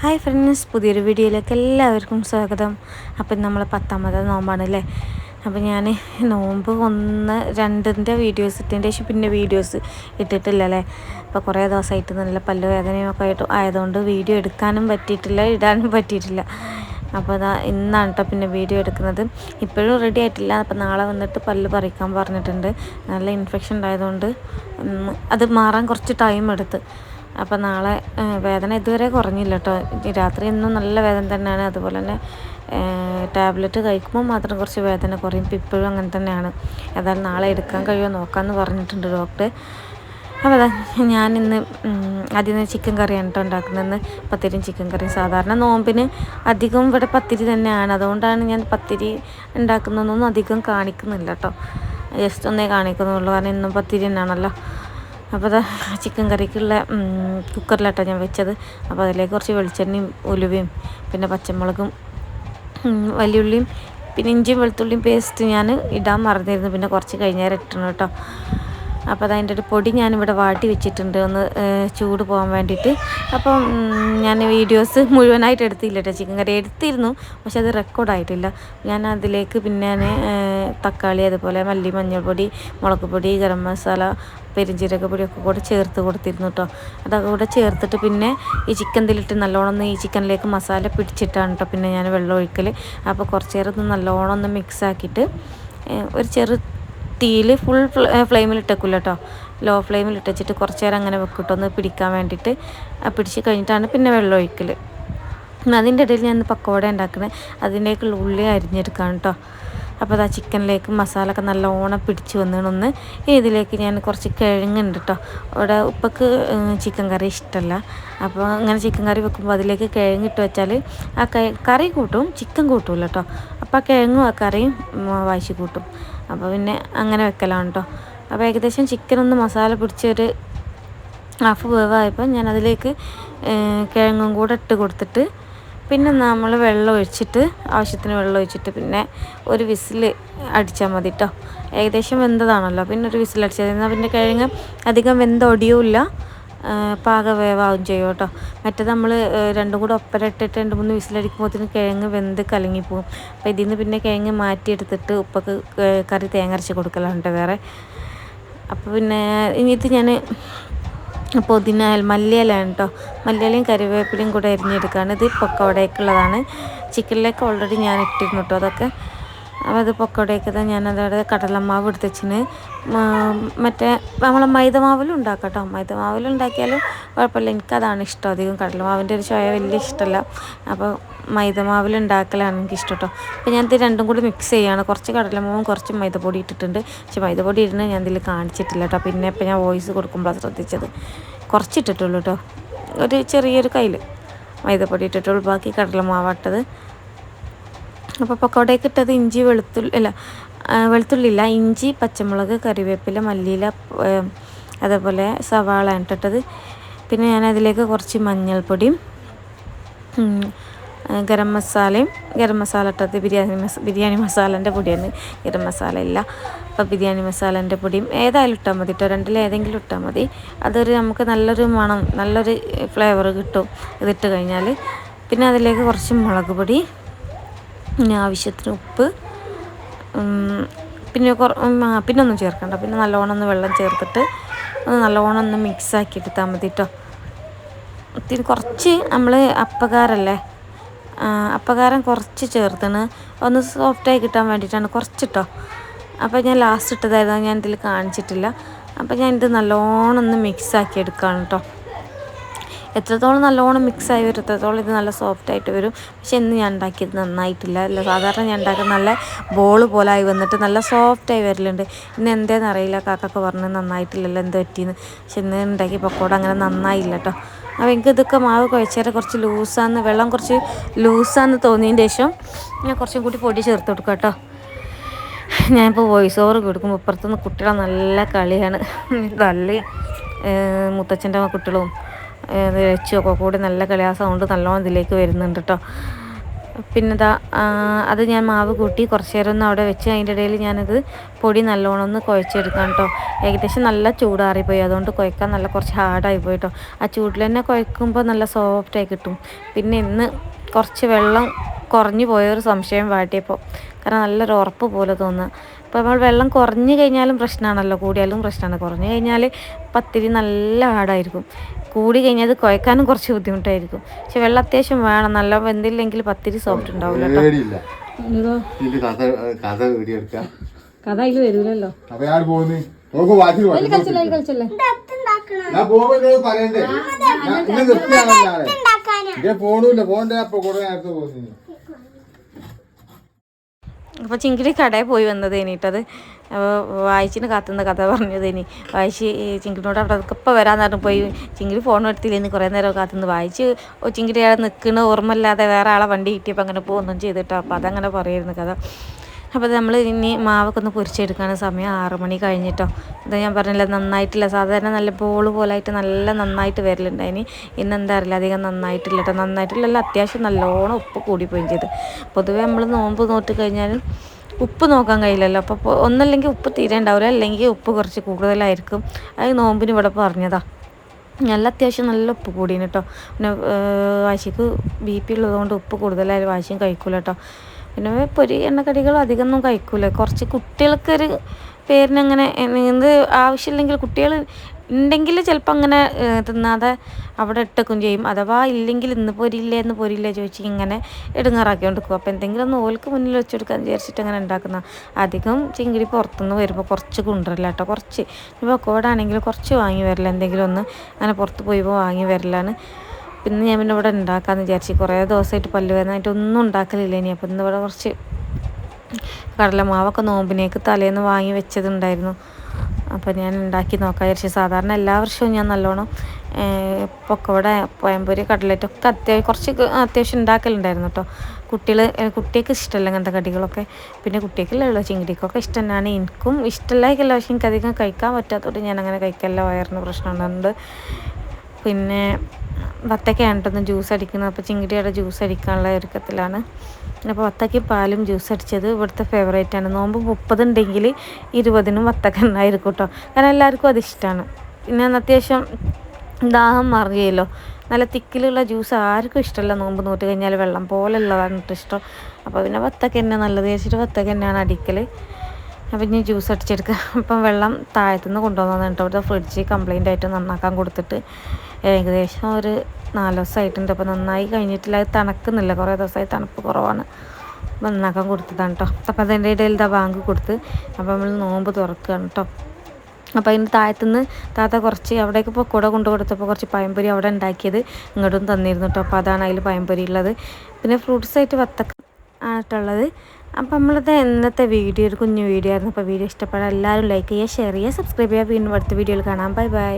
Hi friends പുതിയൊരു വീഡിയോയിലേക്ക് എല്ലാവർക്കും സ്വാഗതം. അപ്പം നമ്മൾ പത്താമത് നോമ്പാണ് അല്ലേ അപ്പം ഞാൻ നോമ്പ് ഒന്ന് രണ്ടിന്റെ വീഡിയോസ് ഇട്ടതിന്റെ ശേഷം പിന്നെ വീഡിയോസ് ഇട്ടിട്ടില്ല അല്ലേ അപ്പോൾ കുറേ ദിവസമായിട്ട് നല്ല പല്ല് ഒക്കെ ആയിട്ട് ആയതുകൊണ്ട് വീഡിയോ എടുക്കാനും പറ്റിയിട്ടില്ല ഇടാനും പറ്റിയിട്ടില്ല. അപ്പോൾ അതാ ഇന്നാണ് കേട്ടോ പിന്നെ വീഡിയോ എടുക്കുന്നത്. ഇപ്പോഴും റെഡി ആയിട്ടില്ല. അപ്പോൾ നാളെ വന്നിട്ട് പല്ല് പറിക്കാൻ പറഞ്ഞിട്ടുണ്ട്. നല്ല ഇൻഫെക്ഷൻ ഉണ്ടായതുകൊണ്ട് അത് മാറാൻ കുറച്ച് ടൈം എടുത്ത്. അപ്പോൾ നാളെ വേദന ഇതുവരെ കുറഞ്ഞില്ല കേട്ടോ രാത്രി ഇന്നും നല്ല വേദന തന്നെയാണ്. അതുപോലെ തന്നെ ടാബ്ലറ്റ് കഴിക്കുമ്പോൾ മാത്രം കുറച്ച് വേദന കുറയും. ഇപ്പം ഇപ്പോഴും അങ്ങനെ തന്നെയാണ്. ഏതായാലും നാളെ എടുക്കാൻ കഴിയുമോ നോക്കാമെന്ന് പറഞ്ഞിട്ടുണ്ട് ഡോക്ടർ. അപ്പോൾ അതാ ഞാൻ ഇന്ന് ആദ്യം ചിക്കൻ കറിയാണ് കേട്ടോ ഉണ്ടാക്കുന്നതെന്ന്. പത്തിരിയും ചിക്കൻ കറിയും. സാധാരണ നോമ്പിന് അധികം ഇവിടെ പത്തിരി തന്നെയാണ്. അതുകൊണ്ടാണ് ഞാൻ പത്തിരി ഉണ്ടാക്കുന്നതൊന്നും അധികം കാണിക്കുന്നില്ല കേട്ടോ ജസ്റ്റ് ഒന്നേ കാണിക്കുന്നുള്ളൂ. കാരണം ഇന്നും പത്തിരി തന്നെയാണല്ലോ. അപ്പോൾ അതാ ചിക്കൻ കറിക്കുള്ള കുക്കറിലാട്ടോ ഞാൻ വെച്ചത്. അപ്പോൾ അതിലേക്ക് കുറച്ച് വെളിച്ചെണ്ണയും ഉലുവയും പിന്നെ പച്ചമുളകും വലിയുള്ളിയും പിന്നെ ഇഞ്ചിയും വെളുത്തുള്ളിയും പേസ്റ്റ് ഞാൻ ഇടാൻ മറന്നിരുന്നു. പിന്നെ കുറച്ച് കഴിഞ്ഞാൽ ഇട്ടണം കേട്ടോ അപ്പോൾ അതതിന്റെ ഒരു പൊടി ഞാനിവിടെ വാട്ടി വെച്ചിട്ടുണ്ട്. ഒന്ന് ചൂട് പോകാൻ വേണ്ടിയിട്ട്. അപ്പം ഞാൻ വീഡിയോസ് മുഴുവനായിട്ട് എടുത്തില്ല കേട്ടോ ചിക്കൻ കറി എടുത്തിരുന്നു പക്ഷെ അത് റെക്കോർഡായിട്ടില്ല ഞാൻ അതിലേക്ക് പിന്നെ തക്കാളി അതുപോലെ മല്ലി മഞ്ഞൾപ്പൊടി മുളക് പൊടി ഗരം മസാല പെരിഞ്ചീരക പൊടിയൊക്കെ കൂടെ ചേർത്ത് കൊടുത്തിരുന്നു കേട്ടോ അതൊക്കെ കൂടെ ചേർത്തിട്ട് പിന്നെ ഈ ചിക്കൻ ഇതിലിട്ട് നല്ലോണം ഒന്ന് ഈ ചിക്കനിലേക്ക് മസാല പിടിച്ചിട്ടാണ് കേട്ടോ പിന്നെ ഞാൻ വെള്ളം ഒഴിക്കൽ അപ്പോൾ കുറച്ച് നേരം ഒന്ന് നല്ലോണം ഒന്ന് മിക്സ് ആക്കിയിട്ട് ഒരു ചെറു തീയിൽ ഫുൾ ഫ്ലെയിമിൽ ഇട്ടേക്കില്ല കേട്ടോ ലോ ഫ്ലെയിമിൽ ഇട്ടച്ചിട്ട് കുറച്ച് നേരം അങ്ങനെ വെക്കിട്ടോ ഒന്ന് പിടിക്കാൻ വേണ്ടിയിട്ട്. പിടിച്ച് കഴിഞ്ഞിട്ടാണ് പിന്നെ വെള്ളം ഒഴിക്കൽ അതിന്റെ ഇടയിൽ ഞാൻ പക്കോട ഉണ്ടാക്കണേ. അതിന്റെയൊക്കെയുള്ള ഉള്ളി അരിഞ്ഞെടുക്കാം കേട്ടോ അപ്പോൾ ആ ചിക്കനിലേക്ക് മസാല ഒക്കെ നല്ലോണം പിടിച്ച് വന്നിടൊന്ന് ഇതിലേക്ക് ഞാൻ കുറച്ച് കിഴങ്ങുണ്ട് കേട്ടോ അവിടെ ഉപ്പക്ക് ചിക്കൻ കറി ഇഷ്ടമല്ല അപ്പോൾ അങ്ങനെ ചിക്കൻ കറി വെക്കുമ്പോൾ അതിലേക്ക് കിഴങ്ങിട്ട് വെച്ചാൽ ആ കറി കൂട്ടും ചിക്കൻ കൂട്ടൂല കേട്ടോ അപ്പോൾ ആ കിഴങ്ങും ആ കറിയും വാശി കൂട്ടും. അപ്പോൾ പിന്നെ അങ്ങനെ വെക്കലാണ് കേട്ടോ അപ്പോൾ ഏകദേശം ചിക്കൻ ഒന്ന് മസാല പിടിച്ചൊരു ഹാഫ് വേവായപ്പോൾ ഏഹ്, കിഴങ്ങും കൂടെ ഇട്ട് കൊടുത്തിട്ട് പിന്നെ നമ്മൾ വെള്ളം ഒഴിച്ചിട്ട് ആവശ്യത്തിന് വെള്ളം ഒഴിച്ചിട്ട് പിന്നെ ഒരു വിസിൽ അടിച്ചാൽ മതി കേട്ടോ ഏകദേശം വെന്തതാണല്ലോ. പിന്നെ ഒരു വിസിൽ അടിച്ചാൽ എന്നാൽ പിന്നെ കിഴങ്ങ് അധികം വെന്ത ഒടിയുമില്ല പാകവേവാകും ചെയ്യും കേട്ടോ മറ്റേത് നമ്മൾ രണ്ടും കൂടെ ഒപ്പര ഇട്ടിട്ട് രണ്ട് മൂന്ന് വിസിലടിക്കുമ്പോഴത്തേന് കിഴങ്ങ് വെന്ത് കലങ്ങിപ്പോവും. അപ്പോൾ ഇതിൽ നിന്ന് പിന്നെ കിഴങ്ങ് മാറ്റിയെടുത്തിട്ട് ഉപ്പൊക്കെ കറി തേങ്ങ അരച്ച് കൊടുക്കലാണ് കേട്ടോ വേറെ. അപ്പോൾ പിന്നെ ഇനി ഇത് ഞാൻ പുതിന മല്ലിയിലാണ് കേട്ടോ മല്ലിയിലയും കറിവേപ്പിലയും കൂടെ അരിഞ്ഞെടുക്കുകയാണ് ഇത് പൊക്കവടേക്കുള്ളതാണ് ചിക്കനിലേക്ക് ഓൾറെഡി ഞാൻ ഇട്ടിരുന്നു കേട്ടോ അതൊക്കെ. അപ്പോൾ അത് പൊക്കവടയൊക്കെ തന്നെ ഞാൻ അതവിടെ കടലമാവ് എടുത്തച്ചിന് മറ്റേ നമ്മളെ മൈദമാവിലും ഉണ്ടാക്കാം കേട്ടോ മൈദമാവിലും ഉണ്ടാക്കിയാലും കുഴപ്പമില്ല. എനിക്കതാണ് ഇഷ്ടം അധികം കടലമാവിന്റെ ഒരു ചോയ വലിയ ഇഷ്ടമല്ല. അപ്പോൾ മൈദമാവിൽ ഉണ്ടാക്കലാണ് എനിക്ക് ഇഷ്ടം കേട്ടോ അപ്പോൾ ഞാനിത് രണ്ടും കൂടി മിക്സ് ചെയ്യുകയാണ് കുറച്ച് കടലമാവും കുറച്ച് മൈദപ്പൊടി ഇട്ടിട്ടുണ്ട്. പക്ഷേ മൈദപ്പൊടി ഇടുന്ന ഞാൻ ഇതിൽ കാണിച്ചിട്ടില്ല കേട്ടോ പിന്നെ ഇപ്പം ഞാൻ വോയിസ് കൊടുക്കുമ്പോഴാണ് ശ്രദ്ധിച്ചത്. കുറച്ചിട്ടിട്ടുള്ളൂ കേട്ടോ ഒരു ചെറിയൊരു കയ്യിൽ മൈദപ്പൊടി ഇട്ടിട്ടുള്ളൂ. ബാക്കി കടലമാവാട്ടത് അപ്പോൾ പക്കോടയൊക്കെ ഇട്ടത് ഇഞ്ചി വെളുത്തുള്ളി അല്ല ആ, വെളുത്തുള്ളി ഇല്ല. ഇഞ്ചി പച്ചമുളക് കറിവേപ്പില മല്ലിയില അതേപോലെ സവാള ഇട്ടിട്ടത്. പിന്നെ ഞാൻ അതിലേക്ക് കുറച്ച് മഞ്ഞൾപ്പൊടിയും ഗരം മസാലയും ഗരം മസാല ഇട്ടത് ബിരിയാണി മസ ബിരിയാണി മസാലന്റെ പൊടിയാണ്. ഗരം മസാല ഇല്ല. അപ്പോൾ ബിരിയാണി മസാലന്റെ പൊടിയും ഏതായാലും ഇട്ടാൽ മതി കേട്ടോ രണ്ടിൽ ഏതെങ്കിലും ഇട്ടാൽ മതി. അതൊരു നമുക്ക് നല്ലൊരു മണം നല്ലൊരു ഫ്ലേവർ കിട്ടും. ഇതിട്ട് കഴിഞ്ഞാൽ പിന്നെ അതിലേക്ക് കുറച്ച് മുളക് പൊടി പിന്നെ ആവശ്യത്തിന് ഉപ്പ് പിന്നെ കുറ പിന്നെ ഒന്നും ചേർക്കണ്ട. പിന്നെ നല്ലോണം ഒന്ന് വെള്ളം ചേർത്തിട്ട് ഒന്ന് നല്ലോണം ഒന്ന് മിക്സ് ആക്കി എടുത്താൽ മതി കേട്ടോ ഇത്തിരി കുറച്ച് നമ്മൾ അപ്പകാരല്ലേ ആ, അപ്പകാരം കുറച്ച് ചേർത്തണ്. ഒന്ന് സോഫ്റ്റായി കിട്ടാൻ വേണ്ടിയിട്ടാണ് കുറച്ചിട്ടോ. അപ്പോൾ ഞാൻ ലാസ്റ്റ് ഇട്ടതായിരുന്നു ഞാൻ ഇതിൽ കാണിച്ചിട്ടില്ല. അപ്പോൾ ഞാൻ ഇത് നല്ലോണം ഒന്ന് മിക്സ് ആക്കി എടുക്കുകയാണ് കേട്ടോ എത്രത്തോളം നല്ലോണം മിക്സ് ആയി വരും എത്രത്തോളം ഇത് നല്ല സോഫ്റ്റ് ആയിട്ട് വരും. പക്ഷെ ഇന്ന് ഞാൻ ഉണ്ടാക്കിയത് നന്നായിട്ടില്ല. അല്ല സാധാരണ ഞാൻ ഉണ്ടാക്കുന്ന നല്ല ബോൾ പോലെ ആയി വന്നിട്ട് നല്ല സോഫ്റ്റ് ആയി വരലുണ്ട്. ഇന്ന് എന്തേന്ന് അറിയില്ല. കാക്കൊക്കെ പറഞ്ഞ് നന്നായിട്ടില്ലല്ലോ എന്ത് പറ്റിയെന്ന് പക്ഷെ ഇന്ന് ഉണ്ടാക്കിയ പക്കോട അങ്ങനെ നന്നായില്ല കേട്ടോ അപ്പോൾ എനിക്ക് ഇതൊക്കെ മാവ് കുഴച്ചേരെ കുറച്ച് ലൂസാന്ന് വെള്ളം കുറച്ച് ലൂസാന്ന് തോന്നിയതിന്റെ ശേഷം ഞാൻ കുറച്ചും കൂടി പൊടി ചേർത്ത് കൊടുക്കാം കേട്ടോ. ഞാനിപ്പോൾ വോയിസ് ഓവർ കൊടുക്കുമ്പോൾ ഇപ്പുറത്തുനിന്ന് കുട്ടികളെ നല്ല കളിയാണ്. നല്ല മുത്തച്ഛന്റെ കുട്ടികളും രച്ചുമൊക്കെ കൂടി നല്ല കളി. കൊണ്ട് സൗണ്ട് നല്ലോണം ഇതിലേക്ക് വരുന്നുണ്ട് കേട്ടോ പിന്നെ ഇതാ അത് ഞാൻ മാവ് കൂട്ടി കുറച്ച് നേരം ഒന്ന് അവിടെ വെച്ച് അതിന്റെ ഇടയിൽ ഞാനത് പൊടി നല്ലോണം ഒന്ന് കുഴച്ചെടുക്കാം കേട്ടോ ഏകദേശം നല്ല ചൂടാറിപ്പോയി. അതുകൊണ്ട് കുഴക്കാൻ നല്ല കുറച്ച് ഹാർഡായി പോയി കേട്ടോ ആ ചൂടിൽ തന്നെ കുഴക്കുമ്പോൾ നല്ല സോഫ്റ്റായി കിട്ടും. പിന്നെ ഇന്ന് കുറച്ച് വെള്ളം കുറഞ്ഞു പോയൊരു സംശയം വാട്ടിയപ്പോൾ കാരണം നല്ലൊരു ഉറപ്പ് പോലെ തോന്നുക. ഇപ്പോൾ നമ്മൾ വെള്ളം കുറഞ്ഞു കഴിഞ്ഞാലും പ്രശ്നമാണല്ലോ കൂടിയാലും പ്രശ്നമാണ്. കുറഞ്ഞു കഴിഞ്ഞാൽ പത്തിരി നല്ല ആടായിരിക്കും കൂടി കഴിഞ്ഞാൽ അത് കുഴക്കാനും കുറച്ച് ബുദ്ധിമുട്ടായിരിക്കും. പക്ഷെ വെള്ളം അത്യാവശ്യം വേണം. നല്ല വെന്തില്ലെങ്കിൽ പത്തിരി സോഫ്റ്റ് ഉണ്ടാവില്ല കഥ അതിൽ വരൂലല്ലോ. പോണില്ല. പോണ്ടേ അപ്പൊ കുറെ നേരത്തെ പോകുന്നു. അപ്പോൾ ചിങ്കിടി കടയിൽ പോയി കേട്ടത് അപ്പോൾ വായിച്ചിന് കാത്തുന്ന കഥ പറഞ്ഞതേനി വായിച്ച് ഈ ചിങ്കിടിനോട് അവിടെ ഇപ്പം വരാന്ന് പറഞ്ഞു പോയി. ചിങ്കിടി ഫോൺ എടുത്തില്ലേന്ന് കുറേ നേരം കാത്തുനിന്ന് വായിച്ച് ചിങ്കിടി അയാൾ നിൽക്കണ ഓർമ്മയില്ലാതെ വേറെ ആളെ വണ്ടി കിട്ടിയപ്പോൾ അങ്ങനെ പോകുന്നൊന്നും ചെയ്തിട്ടോ. അപ്പോൾ അതങ്ങനെ പറയായിരുന്നു കഥ. അപ്പോൾ നമ്മൾ ഇനി മാവൊക്കെ ഒന്ന് പൊരിച്ചെടുക്കാൻ സമയം ആറ് മണി കഴിഞ്ഞിട്ടോ. ഇത് ഞാൻ പറഞ്ഞില്ല നന്നായിട്ടില്ല. സാധാരണ നല്ല ബോൾ പോലായിട്ട് നല്ല നന്നായിട്ട് വരലുണ്ടായിനി. ഇന്ന് എന്താ അറിയില്ല അധികം നന്നായിട്ടില്ല കേട്ടോ നന്നായിട്ടില്ലല്ലോ അത്യാവശ്യം നല്ലോണം ഉപ്പ് കൂടിപ്പോയും ചെയ്ത്. പൊതുവേ നമ്മൾ നോമ്പ് നോട്ട് കഴിഞ്ഞാൽ ഉപ്പ് നോക്കാൻ കഴിയില്ലല്ലോ. അപ്പോൾ ഒന്നല്ലെങ്കിൽ ഉപ്പ് തീരെ ഉണ്ടാവില്ല അല്ലെങ്കിൽ ഉപ്പ് കുറച്ച് കൂടുതലായിരിക്കും. അത് നോമ്പിന് ഇവിടെ പറഞ്ഞതാ. നല്ല അത്യാവശ്യം നല്ല ഉപ്പ് കൂടിയാണ് കേട്ടോ പിന്നെ വാശിക്ക് ബി പി ഉള്ളതുകൊണ്ട് ഉപ്പ് കൂടുതലായി വാശിയും കഴിക്കൂല കേട്ടോ പിന്നെ പൊരി എണ്ണക്കടികൾ അധികമൊന്നും കഴിക്കൂല. കുറച്ച് കുട്ടികൾക്കൊരു പേരിനങ്ങനെ എന്ത് ആവശ്യമില്ലെങ്കിൽ കുട്ടികൾ ഉണ്ടെങ്കിൽ ചിലപ്പോൾ അങ്ങനെ തിന്നാതെ അവിടെ ഇട്ടേക്കും ചെയ്യും. അഥവാ ഇല്ലെങ്കിൽ ഇന്ന് പൊരിയില്ലേ എന്ന് പൊരിയില്ലേ ചോദിച്ച് ഇങ്ങനെ ഇടുങ്ങാറാക്കി കൊടുക്കും അപ്പോൾ എന്തെങ്കിലും ഒന്ന് ഓൽക്ക് മുന്നിൽ വെച്ച് കൊടുക്കാൻ വിചാരിച്ചിട്ട് അങ്ങനെ ഉണ്ടാക്കുന്ന അധികം ചിങ്കിടി പുറത്തുനിന്ന് വരുമ്പോൾ കുറച്ച് കൊണ്ടുവരില്ല കേട്ടോ കുറച്ച് ഇപ്പോൾ കോടാണെങ്കിൽ കുറച്ച് വാങ്ങി വരില്ല എന്തെങ്കിലും ഒന്ന് അങ്ങനെ പുറത്ത് പോയപ്പോൾ വാങ്ങി വരലാണ് പിന്നെ ഞാൻ പിന്നെ ഇവിടെ ഉണ്ടാക്കാമെന്ന് വിചാരിച്ചു കുറേ ദിവസമായിട്ട് പല്ല് വേദനയായിട്ട് ഒന്നും ഉണ്ടാക്കലില്ല ഇനി. അപ്പോൾ ഇന്ന് ഇവിടെ കുറച്ച് കടലമാവൊക്കെ നോമ്പിനേക്ക് തലേന്ന് വാങ്ങി വെച്ചതുണ്ടായിരുന്നു. അപ്പോൾ ഞാൻ ഉണ്ടാക്കി നോക്കാം വിചാരിച്ചു. സാധാരണ എല്ലാ വർഷവും ഞാൻ നല്ലോണം പൊക്കവട പഴംപൊരി ഒക്കെ അത്യാവശ്യം കുറച്ച് അത്യാവശ്യം ഉണ്ടാക്കലുണ്ടായിരുന്നു കേട്ടോ കുട്ടികൾ കുട്ടിയൊക്കെ ഇഷ്ടമല്ല അങ്ങനത്തെ കടികളൊക്കെ. പിന്നെ കുട്ടിയൊക്കെയുള്ള ചിങ്കിടിക്കൊക്കെ ഇഷ്ടം തന്നെയാണ് എനിക്കും ഇഷ്ടമില്ലായിക്കല്ല പക്ഷെ എനിക്ക് അധികം കഴിക്കാൻ പറ്റാത്തതുകൊണ്ട് ഞാൻ അങ്ങനെ കഴിക്കല്ല വയറിന് പ്രശ്നം പ്രശ്നമുണ്ട് പിന്നെ വത്തക്കയാണ് കേട്ടോ ജ്യൂസ് അടിക്കുന്നത് അപ്പോൾ ചിങ്കിടിയുടെ ജ്യൂസ് അടിക്കാനുള്ള ഒരുക്കത്തിലാണ്. അപ്പോൾ വത്തക്കയും പാലും ജ്യൂസ് അടിച്ചത് ഇവിടുത്തെ ഫേവറേറ്റ് ആണ്. നോമ്പ് മുപ്പത് ഉണ്ടെങ്കിൽ ഇരുപതിനും വത്തക്ക ഉണ്ടായിരിക്കും കേട്ടോ കാരണം എല്ലാവർക്കും അതിഷ്ടമാണ് പിന്നെ അത്യാവശ്യം ദാഹം മറിയല്ലോ നല്ല തിക്കിലുള്ള ജ്യൂസ് ആർക്കും ഇഷ്ടമല്ല നോമ്പ് നോട്ട് കഴിഞ്ഞാൽ വെള്ളം പോലെയുള്ളതാണ് ഇഷ്ടം. അപ്പോൾ പിന്നെ വത്തക്ക തന്നെ നല്ലത്. വെച്ചിട്ട് വത്തക്ക തന്നെയാണ് അടിക്കൽ അപ്പം ഇനി ജ്യൂസ് അടിച്ചെടുക്കുക അപ്പം വെള്ളം താഴത്തുനിന്ന് കൊണ്ടുവന്നു കേട്ടോ. അവിടെ ഫ്രിഡ്ജ് കംപ്ലൈന്റ് ആയിട്ട് നന്നാക്കാൻ കൊടുത്തിട്ട്. ഏകദേശം ഒരു നാല് ദിവസമായിട്ടുണ്ട്. അപ്പോൾ നന്നായി കഴിഞ്ഞിട്ടില്ല. അത് തണുക്കുന്നില്ല. കുറേ ദിവസമായി തണുപ്പ് കുറവാണ്. അപ്പം നന്നാക്കാൻ കൊടുത്തതാണ് കേട്ടോ. അപ്പം അതിന്റെ ഇടയിൽ ഇതാ ബാങ്ക് കൊടുത്ത്. അപ്പം നമ്മൾ നോമ്പ് തുറക്കുകയാണ് കേട്ടോ. അപ്പോൾ അതിന്റെ താഴത്തുനിന്ന് താത്ത കുറച്ച് അവിടേക്ക് ഇപ്പോൾ കൂടെ കൊണ്ടു കൊടുത്തപ്പോൾ കുറച്ച് പഴംപൊരി അവിടെ ഉണ്ടാക്കിയത് ഇങ്ങോട്ടും തന്നിരുന്നു കേട്ടോ. അപ്പോൾ അതാണ് അതിൽ പഴംപൊരി ഉള്ളത്. പിന്നെ ഫ്രൂട്ട്സ് ആയിട്ട് വത്തക്ക ആയിട്ടുള്ളത്. അപ്പം നമ്മളത് ഇന്നത്തെ വീഡിയോ ഒരു കുഞ്ഞു വീഡിയോ ആയിരുന്നു. അപ്പോൾ വീഡിയോ ഇഷ്ടപ്പെടാൻ എല്ലാവരും ലൈക്ക് ചെയ്യുക ഷെയർ ചെയ്യുക സബ്സ്ക്രൈബ് ചെയ്യുക. വീണ്ടും അടുത്ത വീഡിയോയിൽ കാണാം. Bye bye